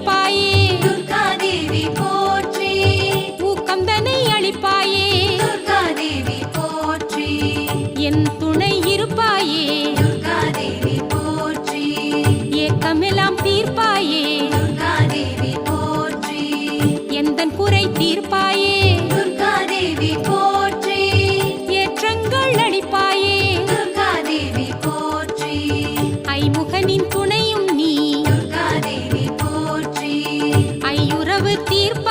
八一 ஐயுறவு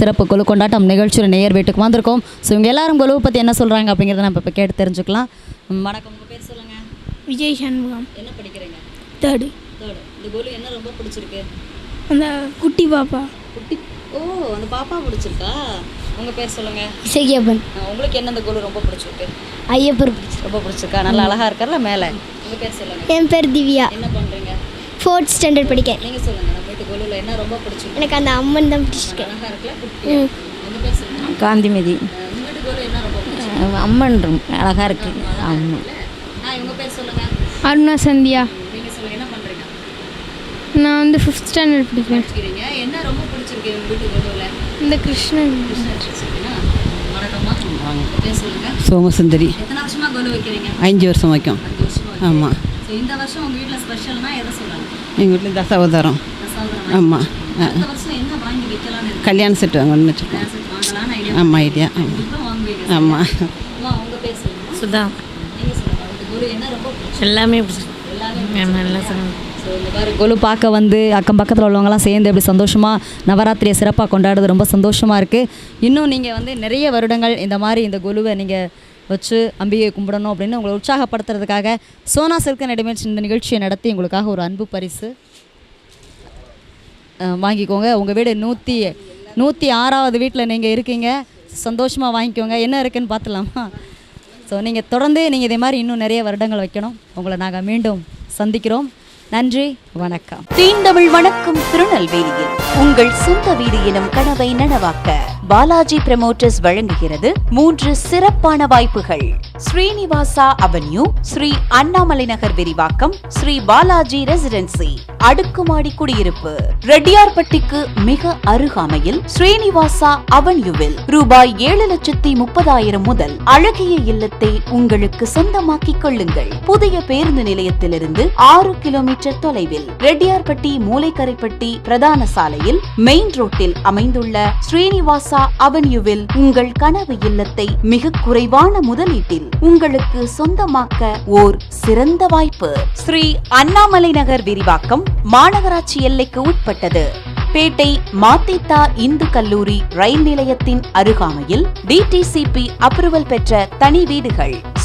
சிறப்பு குழு கொண்டாட்டம் நிகழ்ச்சியில் நேயர் வீட்டுக்கு வந்திருக்கோம். ஸோ இவங்க எல்லாரும் குழுவை பற்றி என்ன சொல்கிறாங்க அப்படிங்கிறத நம்ம இப்போ கேட்டு தெரிஞ்சுக்கலாம். வணக்கம். உங்கள் பேர் சொல்லுங்கள் விஜய் சண்முகம். என்ன படிக்கிறீங்க? தேர்டு தேர்டு இந்த குழு என்ன ரொம்ப பிடிச்சிருக்கு? அந்த குட்டி பாப்பா. குட்டி ஓ அந்த பாப்பா பிடிச்சிருக்கா? உங்கள் பேர் சொல்லுங்கள் இசையப்பன் உங்களுக்கு என்ன இந்த குழு ரொம்ப பிடிச்சிருக்கு? ஐயப்பர் ரொம்ப பிடிச்சிருக்கா? நல்லா அழகாக இருக்கார்ல மேலே. உங்கள் பேர் சொல்லுங்கள் என் பேர் திவ்யா. என்ன பண்ணுறீங்க ஃபோர்த் ஸ்டாண்டர்ட் படிக்கேன் நீங்கள் சொல்லுங்கள் குழுவில் என்ன ரொம்ப பிடிச்சிருக்கு? எனக்கு அந்த அம்மன் தான் பிடிச்சிருக்கு. அழகாக இருக்குல்ல? குட்டி உங்கள் காந்திமதி. உங்கள் வீட்டு குழு என்ன ரொம்ப பிடிச்சிருக்கு? அம்மன் அழகாக இருக்கு. ஆமாம் ஆ இவங்க பேர் சொல்லுங்கள் அருணா சந்தியா. நீங்கள் சொல்லுங்கள் என்ன பண்ணுறீங்க நான் வந்து ஃபிஃப்த் ஸ்டாண்டர்ட் படிக்கிறேன். என்ன ரொம்ப பிடிச்சிருக்கு உங்க வீட்டு குழுவில் இந்த கிருஷ்ணன். பிடிச்சிருக்குன்னா சொல்லுங்க. சோமசுந்தரி. எத்தனை வருஷமா கோலு வைக்கிறீங்க? அஞ்சு வருஷம் வைக்கும். ஆமாம் இந்த வருஷம் உங்க வீட்டில் ஸ்பெஷல்னா எதை சொல்லலாம் எங்கள் வீட்டில் தசாவதாரம். ஆமாம் கல்யாண செட்டு வாங்கணும்னு வச்சுருக்கோம் ஆமாம் ஐடியா ஆமாம் சுதா. எல்லாமே கொலு பார்க்க வந்து அக்கம் பக்கத்தில் உள்ளவங்கலாம் சேர்ந்து இப்படி சந்தோஷமாக நவராத்திரியை சிறப்பாக கொண்டாடுறது ரொம்ப சந்தோஷமாக இருக்குது இன்னும் நீங்கள் வந்து நிறைய வருடங்கள் இந்த மாதிரி இந்த கொலுவை நீங்கள் வச்சு அம்பிகையை கும்பிடணும் அப்படின்னு உங்களை உற்சாகப்படுத்துறதுக்காக சோனா சில்கன் அடிமேட்ஸ் இந்த நிகழ்ச்சியை நடத்தி உங்களுக்காக ஒரு அன்பு பரிசு. வாங்கிக்கோங்க. உங்கள் வீடு நூற்றி நூற்றி ஆறாவது வீட்டில் நீங்கள் இருக்கீங்க. சந்தோஷமாக வாங்கிக்கோங்க. என்ன இருக்குன்னு பார்த்துலாமா ஸோ நீங்கள் தொடர்ந்து நீங்கள் இதே மாதிரி இன்னும் நிறைய வருடங்கள் வைக்கணும். உங்களை நாங்கள் மீண்டும் சந்திக்கிறோம். நன்றி வணக்கம். தீண்டமிழ் வணக்கம் திருநெல்வேலியில். உங்கள் சொந்த வீடு எனும் கனவை நனவாக்க. பாலாஜி பிரமோட்டர்ஸ் வழங்குகிறது மூன்று சிறப்பான வாய்ப்புகள். ஸ்ரீனிவாசா அவென்யூ ஸ்ரீ அண்ணாமலை நகர் விரிவாக்கம் ஸ்ரீ பாலாஜி ரெசிடென்சி அடுக்குமாடி குடியிருப்பு. ரெட்டியார்பட்டிக்கு மிக அருகாமையில் ஸ்ரீனிவாசா அவென்யூவில் ரூபாய் ஏழு லட்சத்தி முப்பதாயிரம் முதல் அழகிய இல்லத்தை உங்களுக்கு சொந்தமாக்கிக் கொள்ளுங்கள். புதிய பேருந்து நிலையத்திலிருந்து ஆறு கிலோமீட்டர் தொலைவில் ரெட்டியார்பட்டி மூளைக்கரைப்பட்டி பிரதான சாலையில் மெயின் ரோட்டில் அமைந்துள்ள ஸ்ரீனிவாசா அவென்யூவில் உங்கள் கனவு இல்லத்தை மிக குறைவான முதலீட்டில் உங்களுக்கு சொந்தமாக்க ஓர் சிறந்த வாய்ப்பு. ஸ்ரீ அண்ணாமலை நகர் விரிவாக்கம் மாநகராட்சி எல்லைக்கு உட்பட்டது. பேட்டை மாத்தித்தா இந்து கல்லூரி ரயில் நிலையத்தின் அருகாமையில் டிடிசிபி அப்ரூவல் பெற்ற தனி வீடுகள்.